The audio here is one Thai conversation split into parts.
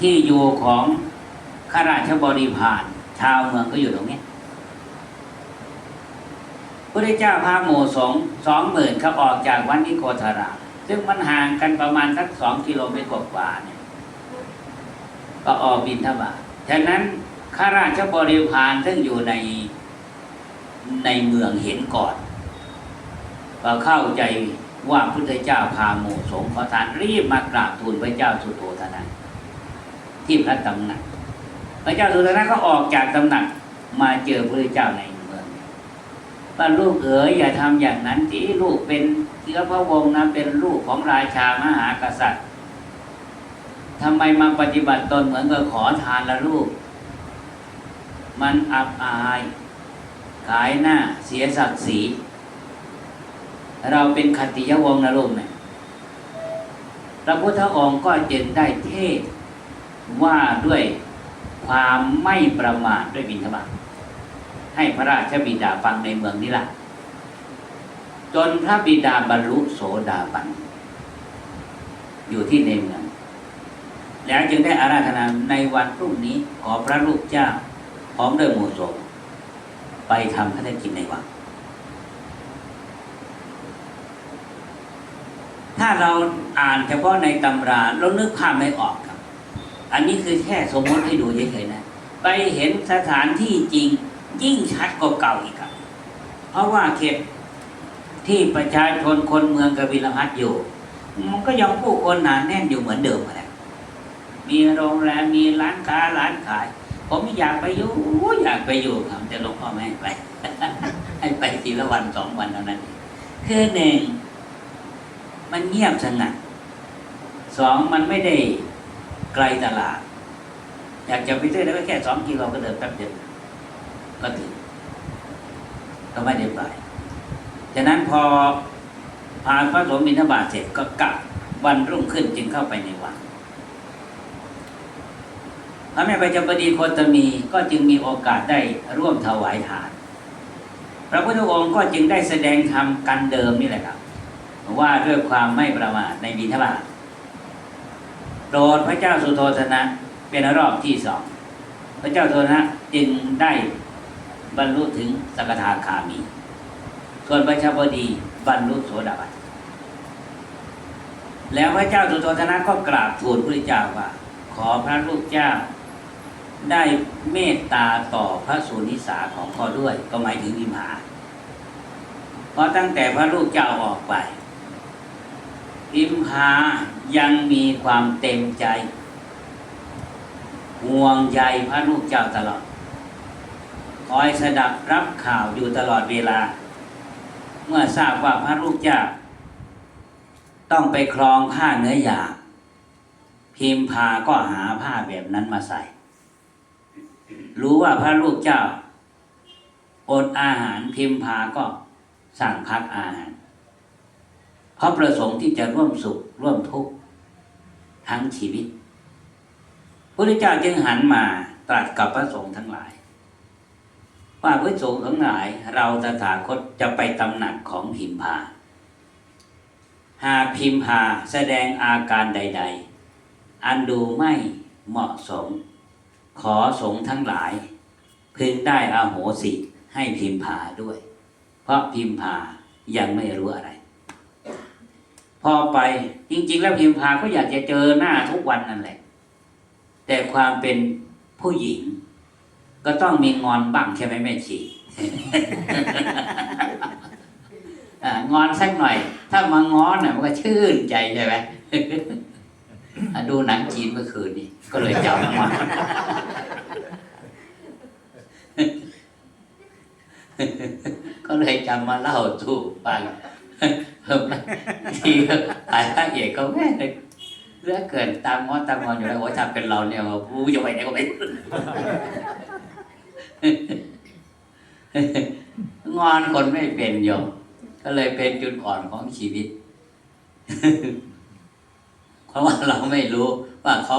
ที่อยู่ของข้าราชบริพารชาวเมืองก็อยู่ตรงนี้พระเจ้าพาหมู่สงสองหมื่นเขาออกจากวัดนิโคธารามซึ่งมันห่างกันประมาณสักสองกิโลเมตรกว่าเนี่ยก็ออกบินทบาทฉะนั้นข้าราชบริพารซึ่งอยู่ในในเมืองเห็นก่อนก็เข้าใจว่าพุทธเจ้าพาหมู่สงฆ์ขอทานรีบมากราบทูลพระเจ้าสุโธทนะ ที่พระตำหนัก พระเจ้าสุธทนะก็ออกจากตำหนักมาเจอพระเจ้าในเมืองว่าลูกเอ๋ยอย่าทำอย่างนั้นที่ลูกเป็นเชื้อพระวงศ์นะเป็นลูกของราชามหากษัตริย์ทำไมมาปฏิบัติตนเหมือนกับขอทานละลูก มันอับอาย ขายหน้าเสียศักดิ์ศรีเราเป็นคติยวงศ์นะลูกเนี่ยพระพุทธองค์ก็จึงได้เทศ ว่าด้วยความไม่ประมาทด้วยบิณฑบาตให้พระราชบิดาฟังในเมืองนี้ละจนพระบิดาบรรลุโสดาบัน อยู่ที่ในเมือง แล้วจึงได้อาราธนาในวันพรุ่งนี้ขอพระลูกเจ้าพร้อมด้วยหมู่สงฆ์ไปทำพระกิจในวังถ้าเราอ่านเฉพาะในตำราเรานึกภาพไม่ออก อันนี้คือแค่สมมติให้ดูเฉยๆนะ ไปเห็นสถานที่จริงยิ่งชัดกว่าเก่าอีกครับ เพราะว่าเขตที่ประชาชนคนเมืองกบิลพัทอยู่ มันก็ยังผู้คนหนาแน่นอยู่เหมือนเดิมแหละมีโรงแรมมีร้านค้าร้านขาย ผมอยากไปอยู่อยากไปอยู่ครับแต่หลวงพ่อไม่ให้ไป ให้ไปทีละวันสองวันเท่านั้นเองคือหนึ่งมันเงียบสงัดสองมันไม่ได้ ไกลตลาด อยากจะไปเที่ยวแล้วก็แค่สองกิโลก็เดินแป๊บเดียวก็ถึงก็ไม่ได้ไปฉะนั้นพอพาพระสงฆ์บิณฑบาตเสร็จก็กลับวันรุ่งขึ้นจึงเข้าไปในวังพระแม่ประจำปดีโคตมีก็จึงมีโอกาสได้ร่วมถวายทาน พระพุทธองค์ก็จึงได้แสดงธรรมกันเดิมนี่แหละครับ ว่าด้วยความไม่ประมาทในบิณฑบาต โดดพระเจ้าสุโธทนะ เป็นรอบที่สองพระเจ้าโธนะจึงได้บรรลุถึงสกทาคามี ส่วนพระชาบดีบรรลุโสดาบันแล้วพระเจ้าสุโธทนะก็กราบทูลพระเจ้าว่า ขอพระลูกเจ้าได้เมตตาต่อพระสุนิสาของพ่อด้วยก็หมายถึงวิมหา เพราะตั้งแต่พระลูกเจ้าออกไป พิมพายังมีความเต็มใจ ห่วงใยพระลูกเจ้าตลอด คอยสดับรับข่าวอยู่ตลอดเวลา เมื่อทราบว่าพระลูกเจ้า ต้องไปคลองผ้าเนื้อหยาพิมพาก็หาผ้าแบบนั้นมาใส่ รู้ว่าพระลูกเจ้าอดอาหารพิมพาก็สั่งพักอาหาร เพราะประสงค์ที่จะร่วมสุขร่วมทุกข์ทั้งชีวิตพระพุทธเจ้าจึงหันมาตรัสกับพระสงฆ์ทั้งหลายว่าพระสงฆ์ทั้งหลาย เราตถาคตจะไปตำหนักของพิมพา หากพิมพาแสดงอาการใด ๆ อันดูไม่เหมาะสม ขอสงฆ์ทั้งหลาย พึงได้อาโหสิให้พิมพาด้วย เพราะพิมพายังไม่รู้อะไร อไปจริง ๆ แล้วพิมพาก็อยากจะเจอหน้าทุกวันนั่นแหละ แต่ความเป็นผู้หญิง ก็ต้องมีงอนบ้างใช่ไหมแม่ชีงอนสักหน่อย ถ้ามางอนน่ะมันก็ชื่นใจใช่ไหมดูหนังจีนเมื่อคืนนี้ก็เลยจำมาก็เลยจำมาเล่าสู่ฟัง ทีหายพระเอกก็แม่เลยเลือกเกินตามงอนตามงอนอยู่แล้วโอ้ยถ้าเป็นเราเนี่ยผู้จะไปไหนก็ไปงอนคนไม่เป็นโยมก็เลยเป็นจุดอ่อนของชีวิต เพราะว่าเราไม่รู้ ว่าเขา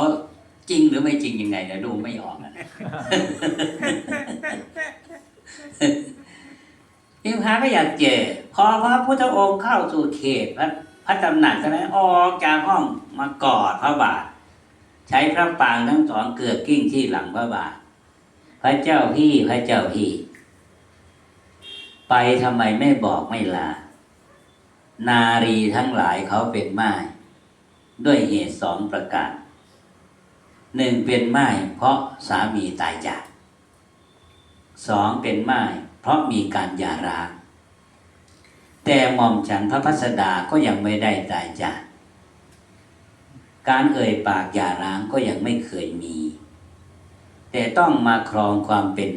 จริงหรือไม่จริงยังไงเนี่ยดูไม่ออกอะ พิมพาก็อยากเจอพอพระพุทธองค์เข้าสู่เขตพระพระตำหนักใช่ไหมออกจากห้องมากอดพระบาท ใช้พระปางทั้งสองเกือกกิ้งที่หลังพระบาท พระเจ้าพี่พระเจ้าพี่ ไปทำไมไม่บอกไม่ลา นารีทั้งหลายเขาเป็นไม้ด้วยเหตุสองประการหนึ่งเป็นไม้เพราะสามีตายจาก สองเป็นไม้เพราะมีการหย่าร้างแต่หม่อมฉันพระพัสดาก็ยังไม่ได้ตายจากการเอ่ยปากหย่าร้างก็ยังไม่เคยมี แต่ต้องมาครองความเป็น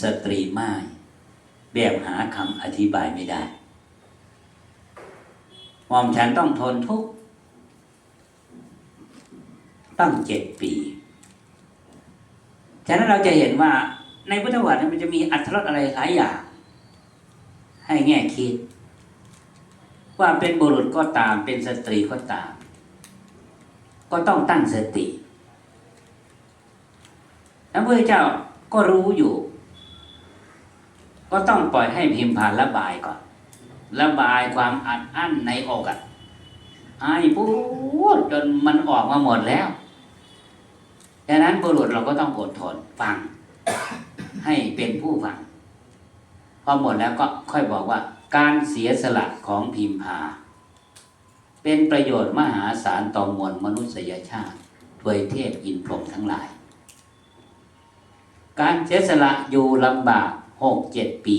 สตรีไม้แบบหาคำอธิบายไม่ได้หม่อมฉันต้องทนทุกข์ตั้งเจ็ดปี ฉะนั้นเราจะเห็นว่า ในพุทธวรรมันจะมีอัตรสอะไรหลายอย่าง ให้แง่คิด ว่าเป็นบุรุษก็ตาม เป็นสตรีก็ตาม ก็ต้องตั้งสติพระพุทธเจ้าก็รู้อยู่ ก็ต้องปล่อยให้พิมพ์ผ่านระบายก่อน ระบายความอัดอั้นในอกอะไอ้พูดจนมันออกมาหมดแล้วดังนั้นบุรุษเราก็ต้องอดทนฟัง ให้เป็นผู้ฟังพอหมดแล้วก็ค่อยบอกว่า การเสียสละของพิมพา เป็นประโยชน์มหาศาลต่อมวลมนุษยชาติทวยเทพอินพรหมทั้งหลาย การเสียสละอยู่ลำบากหกเจ็ดปี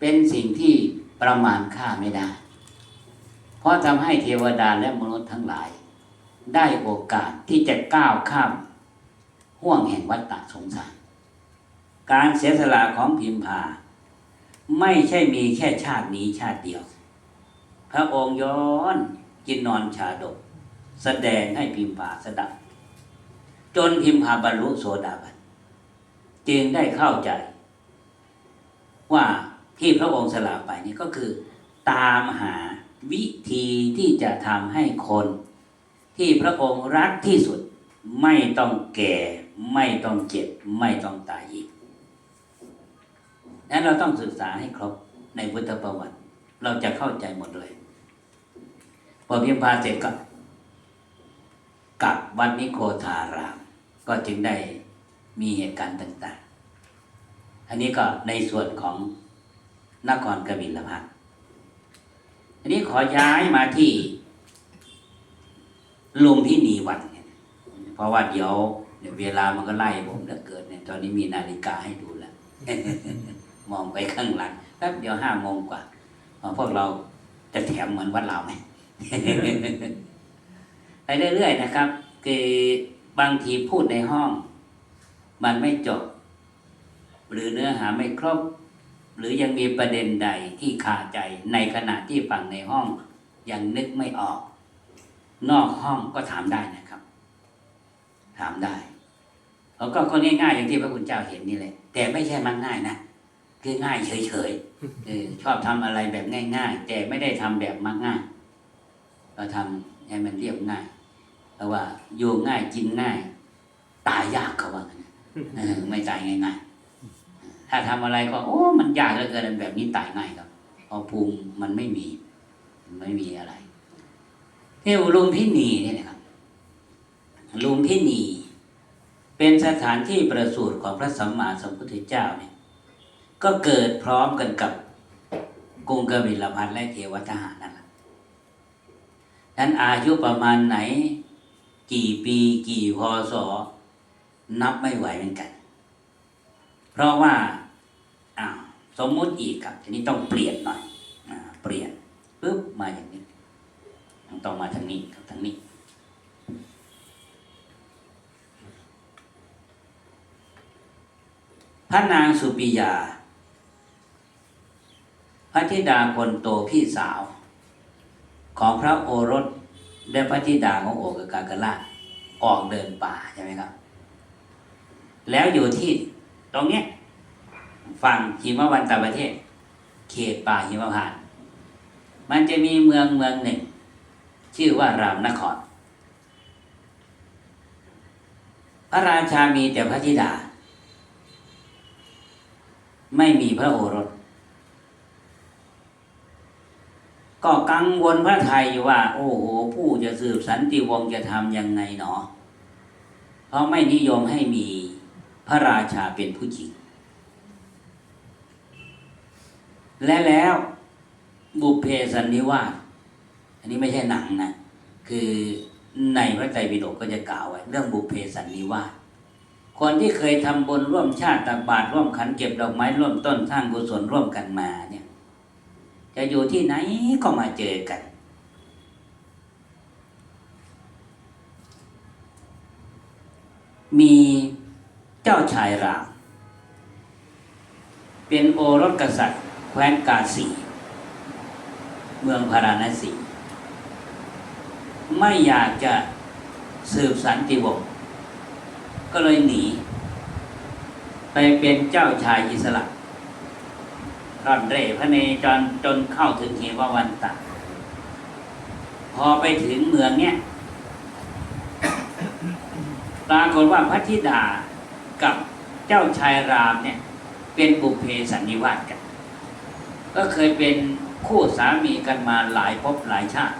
เป็นสิ่งที่ประมาณค่าไม่ได้ เพราะทำให้เทวดาและมนุษย์ทั้งหลาย ได้โอกาสที่จะก้าวข้ามห่วงแห่งวัฏฏะสงสาร การเสียสละของพิมพา ไม่ใช่มีแค่ชาตินี้ชาติเดียว พระองค์ย้อนกินนอนชาดก แสดงให้พิมพาสดับ จนพิมพาบรรลุโสดาบันจึงได้เข้าใจ ว่าที่พระองค์สละไปนี่ก็คือ ตามหาวิธีที่จะทำให้คน ที่พระองค์รักที่สุดไม่ต้องแก่ ไม่ต้องเจ็บ ไม่ต้องตายอีก นั้นเราต้องศึกษาให้ครบในพุทธประวัติ เราจะเข้าใจหมดเลย พอพิมพาเสร็จก็กลับวัดนิโคธาราม ก็จึงได้มีเหตุการณ์ต่าง ๆ อันนี้ก็ในส่วนของนครกบิลพัทอันนี้ขอย้ายมาที่ลุมพินีวันเนี่ยเพราะว่าเดี๋ยวเดี๋ยวเวลามันก็ไล่ผมเหลือเกินเนี่ยตอนนี้มีนาฬิกาให้ดูแล้ว มองไปข้างหลังแป๊บเดียวห้าโมงกว่าพวกเราจะแถมเหมือนวัดเราไหมไปเรื่อยๆนะครับ คือบางทีพูดในห้อง มันไม่จบ หรือเนื้อหาไม่ครบ หรือยังมีประเด็นใดที่คาใจในขณะที่ฟังในห้อง ยังนึกไม่ออก นอกห้องก็ถามได้นะครับ ถามได้เขาก็ก็ง่ายๆอย่างที่พระคุณเจ้าเห็นนี่แหละแต่ไม่ใช่มันง่ายนะ คือง่ายเฉยๆเออชอบทำอะไรแบบง่าย ๆ แต่ไม่ได้ทำแบบมักง่าย เราทำให้มันเรียบง่ายเพราะว่าอยู่ง่ายกินง่าย ตายยากเขาว่างั้นเออไม่ตายง่ายๆถ้าทำอะไรก็ โอ้ มันยากเหลือเกินแบบนี้ตายง่ายครับเพราะภูมิมันไม่มีมันไม่มีอะไรที่ลุมพินีเนี่ยนะครับลุมพินี เป็นสถานที่ประสูติของพระสัมมาสัมพุทธเจ้าเนี่ย ก็เกิดพร้อมกันกับกรุงกบิลพัทและเทวทหารนั่นแหละนั้นอายุประมาณไหน กี่ปีกี่พศนับไม่ไหวเหมือนกัน เพราะว่าอ้าวสมมุติอีกครับ ทีนี้ต้องเปลี่ยนหน่อยอเปลี่ยนปุ๊บมาอย่างนี้ต้องมาทางนี้ครับทางนี้พระนางสุปิยา พระธิดาคนโตพี่สาว ของพระโอรสและพระธิดาของโอกกากละออกเดินป่าใช่ไหมครับ แล้วอยู่ที่ตรงเนี้ยฝั่งหิมวันตะประเทศ เขตป่าหิมพาน มันจะมีเมืองเมืองหนึ่ง ชื่อว่ารามนคร พระราชามีแต่พระธิดา ไม่มีพระโอรส ก็กังวลพระไทยอยู่ว่า โอ้โห ผู้จะสืบสันติวงศ์จะทำยังไงหนอ เพราะไม่นิยมให้มีพระราชาเป็นผู้หญิง และแล้วบุพเพสันนิวาสอันนี้ไม่ใช่หนังนะ คือในพระไตรปิฎกก็จะกล่าวไว้เรื่องบุพเพสันนิวาสคนที่เคยทำบุญร่วมชาติตักบาตรร่วมขันเก็บดอกไม้ร่วมต้นสร้างกุศลร่วมกันมาเนี่ย จะอยู่ที่ไหนก็มาเจอกัน มีเจ้าชายรามเป็นโอรสกษัตริย์ แคว้นกาสีเมืองพาราณสีไม่อยากจะสืบสันติวงศ์ก็เลยหนี ไปเป็นเจ้าชายอิสระ ร่อนเร่พระเนจรจนเข้าถึงเหววันตะ พอไปถึงเมืองเนี้ยปรากฏว่าพระธิดากับเจ้าชายรามเนี่ย เป็นบุพเพสันนิวาสกัน ก็เคยเป็นคู่สามีกันมาหลายภพหลายชาติ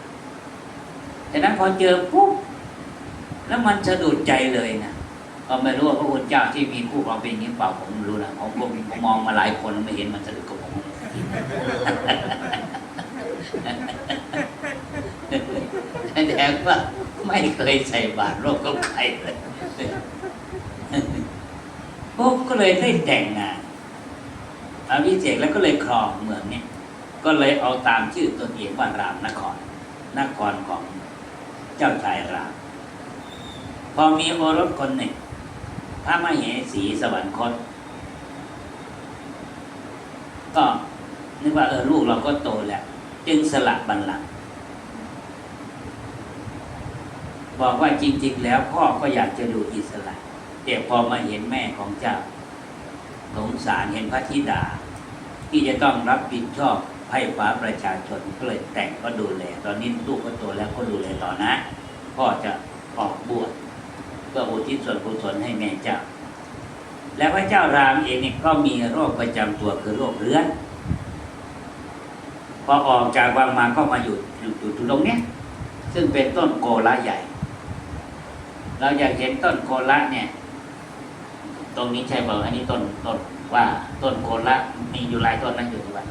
แต่นั้นพอเจอปุ๊บแล้วมันสะดุดใจเลยนะก็ไม่รู้ว่าพระคุณเจ้าที่มีคู่เราเป็นอย่างนี้เปล่าผมรู้นะผมผมมองมาหลายคนไม่เห็นมันสะดุดกับ แสดงว่าไม่เคยใส่บาตรโรคกับใครเลยปุ๊บก็เลยได้แต่งงานอาวิเศษแล้วก็เลยครองเมืองเนี้ยก็เลยเอาตามชื่อตนเองว่ารามนคร นครของเจ้าชายราม พอมีโอรสคนหนึ่งพระมเหสีสวรรคต ก็ นึกว่าเออลูกเราก็โตแล้วจึงสละบัลลังก์บอกว่าจริง ๆ แล้วพ่อก็อยากจะดูอิสระแต่พอมาเห็นแม่ของเจ้าสงสารเห็นพระธิดา ที่จะต้องรับผิดชอบไพ่ฟ้าประชาชนก็เลยแต่งก็ดูแล ตอนนี้ลูกก็โตแล้วก็ดูแลต่อนะ พ่อจะออกบวชเพื่ออุทิศส่วนกุศลให้แม่เจ้า และพระเจ้ารามเองเนี่ยก็มีโรคประจำตัวคือโรคเรื้อน อออกจากวังมาก็มาอยู่อยู่อยู่ตรงเนี้ยซึ่งเป็นต้นโกละใหญ่ เราอยากเห็นต้นโกละเนี่ย ตรงนี้ใช่เปล่าอันนี้ต้นต้นว่าต้นโกละมีอยู่หลายต้นนั่นอยู่ที่วัด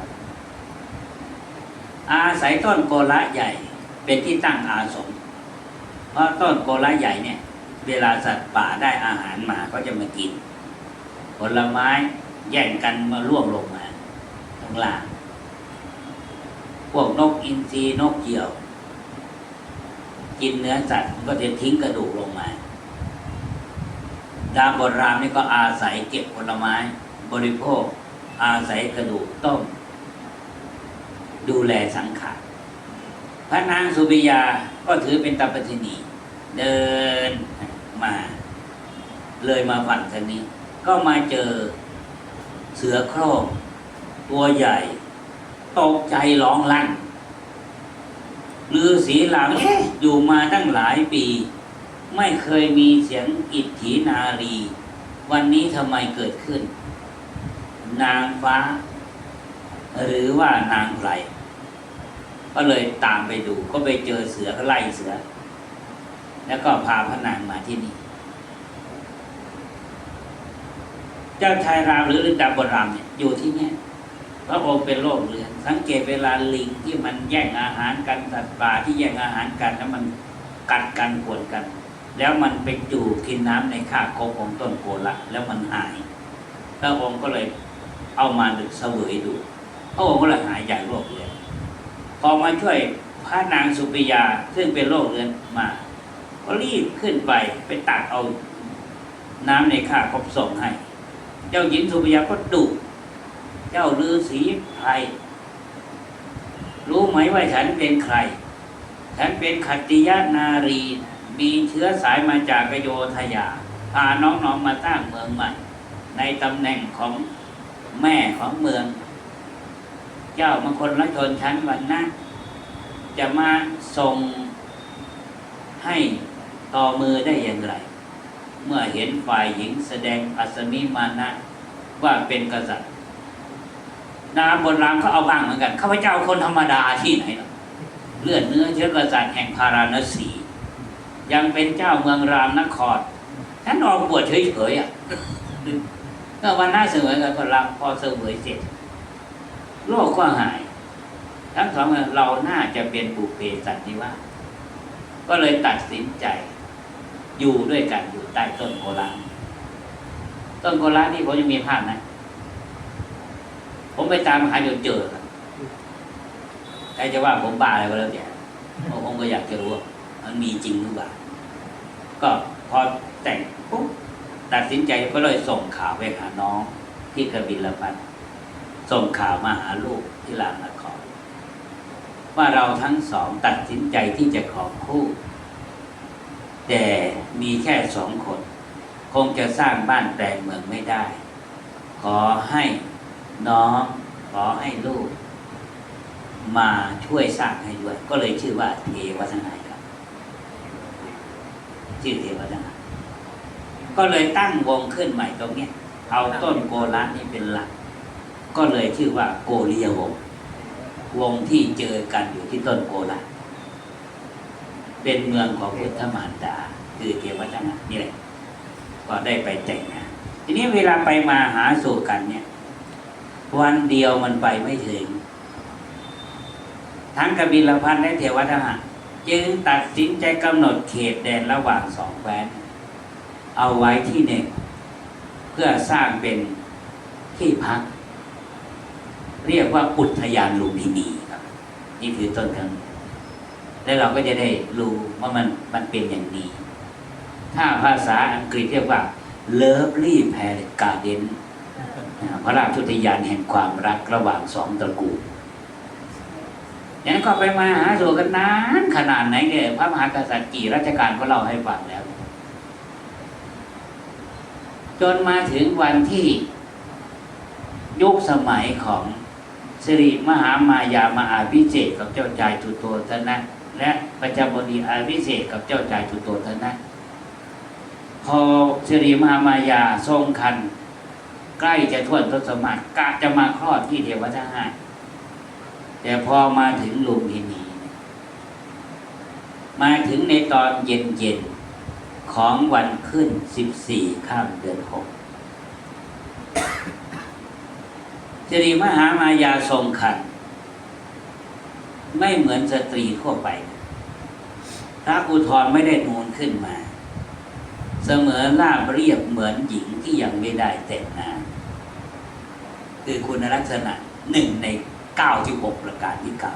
อาศัยต้นโกละใหญ่ เป็นที่ตั้งอาสม เพราะต้นโกละใหญ่เนี่ย เวลาสัตว์ป่าได้อาหารมาก็จะมากิน ผลไม้แย่งกันมาล่วงลงมาข้างล่าง พวกนกอินทรีนกเหยี่ยว กินเนื้อสัตว์ก็จะทิ้งกระดูกลงมาดาบรามนี่ก็อาศัยเก็บผลไม้ บริโภค อาศัยกระดูกต้ม ดูแลสังขารพระนางสุบิยาก็ถือเป็นตัปฏินี เดินมา เลยมาฝั่งทางนี้ ก็มาเจอเสือโคร่งตัวใหญ่ ตกใจร้องลั่นลือสีเหล่าเอ๊ะอยู่มาตั้งหลายปี ไม่เคยมีเสียงอิทธินารี วันนี้ทำไมเกิดขึ้น นางฟ้า หรือว่านางไพรก็เลยตามไปดูก็ไปเจอเสือก็ไล่เสือ แล้วก็พาพระนางมาที่นี่ เจ้าชายรามหรือดาบทรามเนี่ยอยู่ที่เนี่ย พระองค์เป็นโรคเรื้อนสังเกตเวลาลิงที่มันแย่งอาหารกันสัตว์ป่าที่แย่งอาหารกันแล้วมันกัดกันขวนกัน แล้วมันไปจู่กินน้ำในข้าโคของต้นโกละแล้วมันหายพระองค์ก็เลยเอามาดึกเสวยดูพระองค์ก็เลยหายจากโรคเรื้อนพอมาช่วยพระนางสุปิยาซึ่งเป็นโรคเรื้อนมา ก็รีบขึ้นไปไปตักเอาน้ำในข้าคบส่งให้ เจ้าหญิงสุปิยาก็ดุ เจ้าฤาษีใครรู้ไหมว่าฉันเป็นใคร ฉันเป็นขัตติยนารี มีเชื้อสายมาจากกโยธยา พาน้องๆมาตั้งเมืองใหม่ ในตำแหน่งของแม่ของเมือง เจ้ามงคลละชนชั้นวันนะจะมาส่งให้ต่อมือได้อย่างไร เมื่อเห็นฝ่ายหญิงแสดงอัศมิมานะว่าเป็นกษัตริย์ นามบนรามเขาเอาบ้างเหมือนกันข้าพเจ้าคนธรรมดาที่ไหนล่ะเลือดเนื้อเชื้อกษัตริย์แห่งพาราณสี ยังเป็นเจ้าเมืองรามนครฉันออกบวชเฉยๆอะก็วันหน้าเสวยกันก็รับพอเสวยเสร็จโลกก็หาย ทั้งสองเราน่าจะเป็นบุพเพสันนิวาสก็เลยตัดสินใจ อยู่ด้วยกันอยู่ใต้ต้นโกลาต้นโกลานนี่ผมยังมีภาพนะ ผมไปตามหาจนเจอครับใครจะว่าผมบ้าอะไรก็แล้วแต่ผมก็อยากจะรู้ว่ามันมีจริงหรือเปล่า ก็พอแต่งปุ๊บตัดสินใจก็เลยส่งข่าวไปหาน้อง ที่กระบิลพัทส่งข่าวมาหาลูกที่รามนครว่าเราทั้งสองตัดสินใจที่จะขอคู่ แต่มีแค่สองคน คงจะสร้างบ้านแปลงเมืองไม่ได้ ขอให้ น้องขอให้ลูก มาช่วยสร้างให้ด้วย ก็เลยชื่อว่าเทวทนายครับ ชื่อเทวทนายก็เลยตั้งวงขึ้นใหม่ตรงเนี้ยเอาต้นโกละนี่เป็นหลัก ก็เลยชื่อว่าโกเลียวง วงที่เจอกันอยู่ที่ต้นโกละเป็นเมืองของพุทธมารดา คือเทวทนายนี่แหละก็ได้ไปแต่งงานทีนี้เวลาไปมาหาสู่กันเนี่ย วันเดียวมันไปไม่ถึง ทั้งกบิลพันธ์และเทวทหารจึงตัดสินใจกำหนดเขตแดนระหว่างสองแคว้น เอาไว้ที่หนึ่ง เพื่อสร้างเป็นที่พัก เรียกว่าอุทยานลุมพินีครับ นี่คือต้นกำเนิดแล้วเราก็จะได้รู้ว่ามันมันเป็นอย่างนี้ ถ้าภาษาอังกฤษเรียกว่า Lovely Palace Garden พระราชุทยานแห่งความรักระหว่างสองตระกูลอย่างนั้นก็ไปมาหาสู่กันนานขนาดไหนเนี่ยพระมหากษัตริย์กี่รัชกาลก็เล่าให้ฟังแล้ว จนมาถึงวันที่ยุคสมัยของสิริมหามายามหาวิเศษกับเจ้าชายจุโตทนะ และประจบดีอาวิเศษกับเจ้าชายจุโตทนะ พอสิริมหามายาทรงคัน ใกล้จะทวนทศมัติกะจะมาคลอดที่เทวทหารแต่พอมาถึงลุมพินี มาถึงในตอนเย็นเย็นของวันขึ้นสิบสี่ข้ามเดือนหกสิริมหามายาทรงคัน ไม่เหมือนสตรีทั่วไปพระอุทธรไม่ได้นูนขึ้นมา เสมอราบเรียบเหมือนหญิงที่ยังไม่ได้แต่งงาน คือคุณลักษณะหนึ่งในเก้าที่หกประการที่เก้า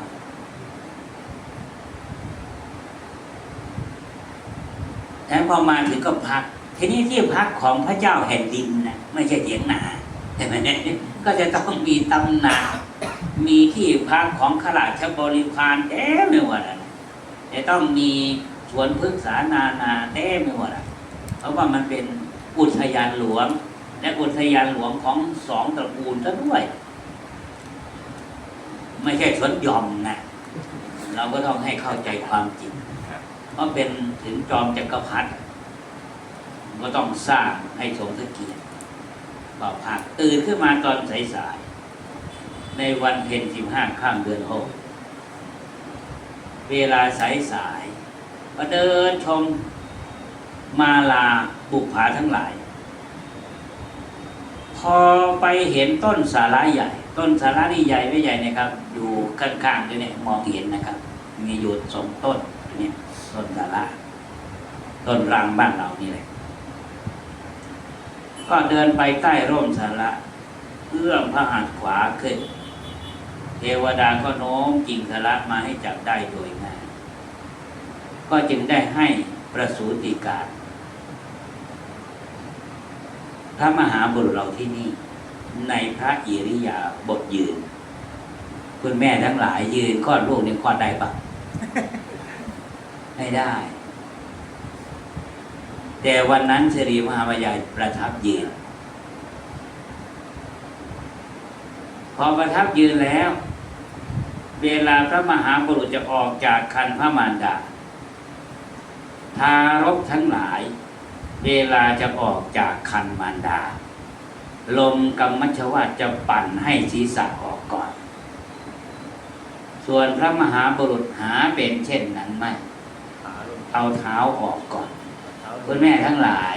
แล้วพอมาถึงก็พัก ทีนี้ที่พักของพระเจ้าแผ่นดินนะไม่ใช่เถียงนาใช่ไหมก็จะต้องมีตำหนักมีที่พักของขราชบริพารเต็มไปหมดอะจะต้องมีสวนพฤกษานานาเต็มไปหมดอะเพราะว่ามันเป็นอุทยานหลวง และอุทยานหลวงของสองตระกูลซะด้วย ไม่ใช่สวนหย่อมนะเราก็ต้องให้เข้าใจความจริงเพราะเป็นถึงจอมจักรพรรดิก็ต้องสร้างให้สมพระเกียรติก็พักตื่นขึ้นมาตอนสายๆในวันเพ็ญสิบห้าข้ามเดือนหกเวลาสายสายๆก็เดินชมมาลาบุกผาทั้งหลาย พอไปเห็นต้นสาระใหญ่ ต้นสาระนี่ใหญ่ไม่ใหญ่นะครับ อยู่ข้างๆด้วยเนี่ยมองเห็นนะครับ มีอยู่สองต้นนี่ต้นสาระต้นรังบ้านเรานี่แหละก็เดินไปใต้ร่มสาระเอื้อมพระหัตถ์ขวาขึ้น เทวดาก็โน้มกิ่งสาระมาให้จับได้โดยง่ายก็จึงได้ให้ประสูติการ พระมหาบุรุษเราที่นี่ ในพระอิริยาบทยืน คุณแม่ทั้งหลายยืนคลอดลูกนี่คลอดได้ปะไม่ได้ แต่วันนั้นสิริมหามายาประทับยืน พอประทับยืนแล้ว เวลาพระมหาบุรุษจะออกจากคันพระมารดาทารกทั้งหลาย เวลาจะออกจากคันมารดา ลมกรรมชวาตจะปั่นให้ศีรษะออกก่อน ส่วนพระมหาบุรุษหาเป็นเช่นนั้นไม่ เอาเท้าออกก่อนคุณแม่ทั้งหลาย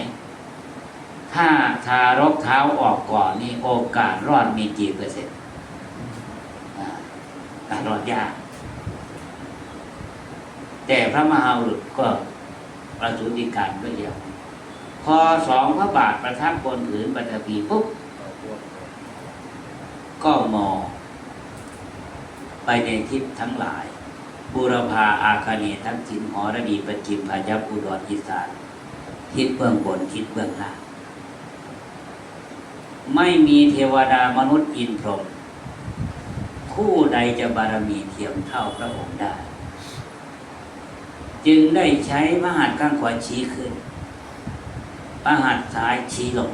ถ้าทารกเท้าออกก่อนนี่โอกาสรอดมีกี่เปอร์เซ็นต์การรอดยาก แต่พระมหาบุรุษก็ประสูติการด้วยเดียว พอสองพระบาทประทับบนผืนปฐพีปุ๊บ ก็มองไปในทิศทั้งหลายบูรพาอาคาเนทั้งสินหอระดีประจิมพายัพอุดรอีสานทิศเบื้องบนทิศเบื้องล่างไม่มีเทวดามนุษย์อินพรหมคู่ใดจะบารมีเทียมเท่าพระองค์ได้ จึงได้ใช้พระหัตถ์ข้างขวาชี้ขึ้น ระหัตถ์ซ้ายชี้ลง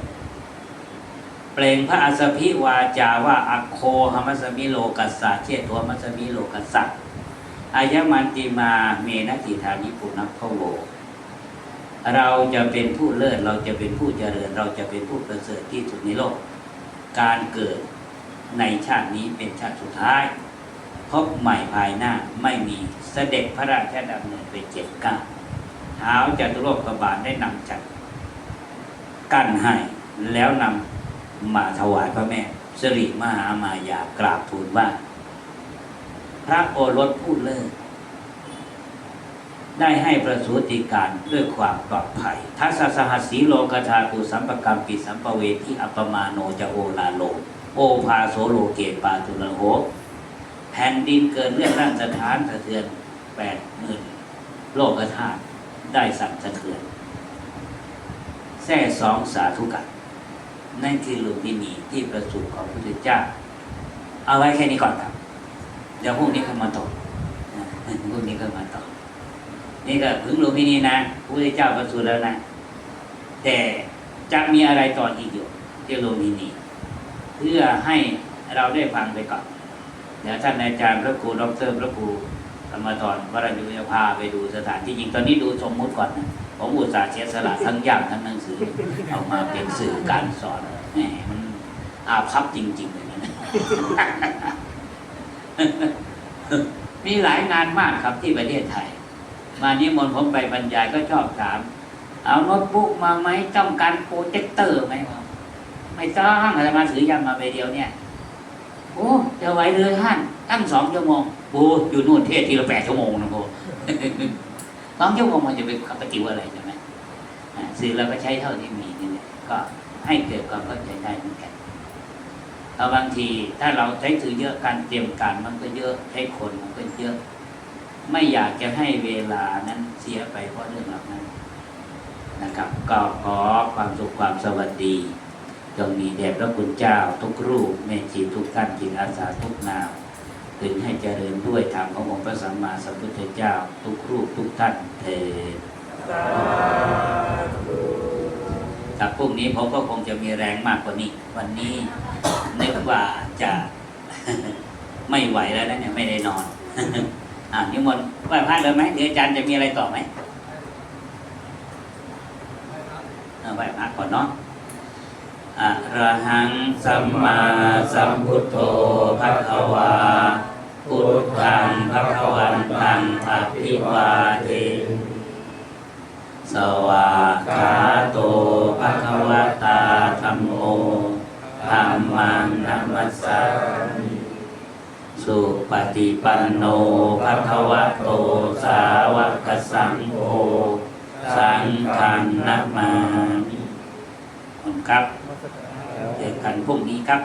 เปล่งพระอัสพิวาจาว่าอโคหมัสมิโลกัสสะเชตัวมัสมิโลกัสสะอายมันติมาเมนะติธานิปุนัพโวเราจะเป็นผู้เลิศเราจะเป็นผู้เจริญ เราจะเป็นผู้ประเสริฐที่สุดในโลก การเกิดในชาตินี้เป็นชาติสุดท้ายพบใหม่ภายหน้าไม่มีเสด็จพระราชดำเนินไปเจ็ดเก้าเท้าจัตุโลกบาลได้นำจัด กั้นให้แล้วนำมาถวายพระแม่สิริมหามายากราบทูลว่า พระโอรสผู้เลิศได้ให้ประสูติการด้วยความปลอดภัย ทัสสหัสสีโลกธาตุสัมปกรรมปิสัมปเวทิอัปปมาโนจะโอลาโล โอภาโสโลเกปาตุลโหแผ่นดินเกินเรื่องร่างสถานสะเทือนแปดหมื่นโลกธาตุได้สั่นสะเทือน แท่สองสาธุกันนั่นคือลุมพินีที่ประสูติของพระพุทธเจ้า เอาไว้แค่นี้ก่อนครับ เดี๋ยวพรุ่งนี้เข้ามาต่อพรุ่งนี้เข้ามาต่อนี่ก็ถึงลุมพินีนะพระพุทธเจ้าประสูติแล้วนะ แต่จะมีอะไรต่ออีกอยู่ที่ลุมพินีเพื่อให้เราได้ฟังไปก่อนเดี๋ยวท่านอาจารย์พระครูดรพระครูธรรมทรวรยุจะพาไปดูสถานที่จริงตอนนี้ดูสมมุติก่อนนะ ผมอุตส่าห์เสียสละทั้งย่างทั้งหนังสือเอามาเป็นสื่อการสอนแหมมันอาภัพจริงๆเลยนะมีหลายงานมากครับที่ประเทศไทย มานิมนต์ผมไปบรรยายก็ชอบถาม เอาโน้ตบุ๊กมาไหมต้องการโปรเจคเตอร์ไหมครับไม่ต้องอาจจะมาถือยันมาไปเดียวเนี่ย โอ้จะไหวเลยท่านตั้งสองชั่วโมงโอ้อยู่นู่นเทศทีละแปดชั่วโมงนะโบ สองชั่วโมงมันจะเป็นขับปฏิวัติอะไรใช่ไหมสื่อเราก็ใช้เท่าที่มีนี่แหละก็ให้เกิดความเข้าใจได้เหมือนกันเอาบางทีถ้าเราใช้สื่อเยอะการเตรียมการมันก็เยอะใช้คนมันก็เยอะ ไม่อยากจะให้เวลานั้นเสียไปเพราะเรื่องเหล่านั้นนะครับ ก็ขอความสุขความสวัสดีจงมีแด่พระคุณเจ้าทุกรูปแม่ชีทุกท่านจิตอาสาทุกนาม ถึงให้เจริญด้วยธรรมขององค์พระสัมมาสัมพุทธเจ้า ทุกรูปทุกท่านเถิดจากพรุ่งนี้ผมก็คงจะมีแรงมากกว่านี้ วันนี้นึกว่าจะไม่ไหวแล้วนะเนี่ยไม่ได้นอน อ่านิมนต์ไหว้พระเลยไหมเดี๋ยวอาจารย์จะมีอะไรต่อไหมเอาไหว้พระก่อนเนาะอะระหังสัมมาสัมพุทโธภะคะวา พุทธังภะคะวันตังอภิวาเทสวากขาโตภะคะวะตาธัมโมธัมมังนัมมัสสามิสุปฏิปันโนภะคะวะโตสาวกสังโฆสังฆังนัมมามครับเจอกันพรุ่งนี้ครับ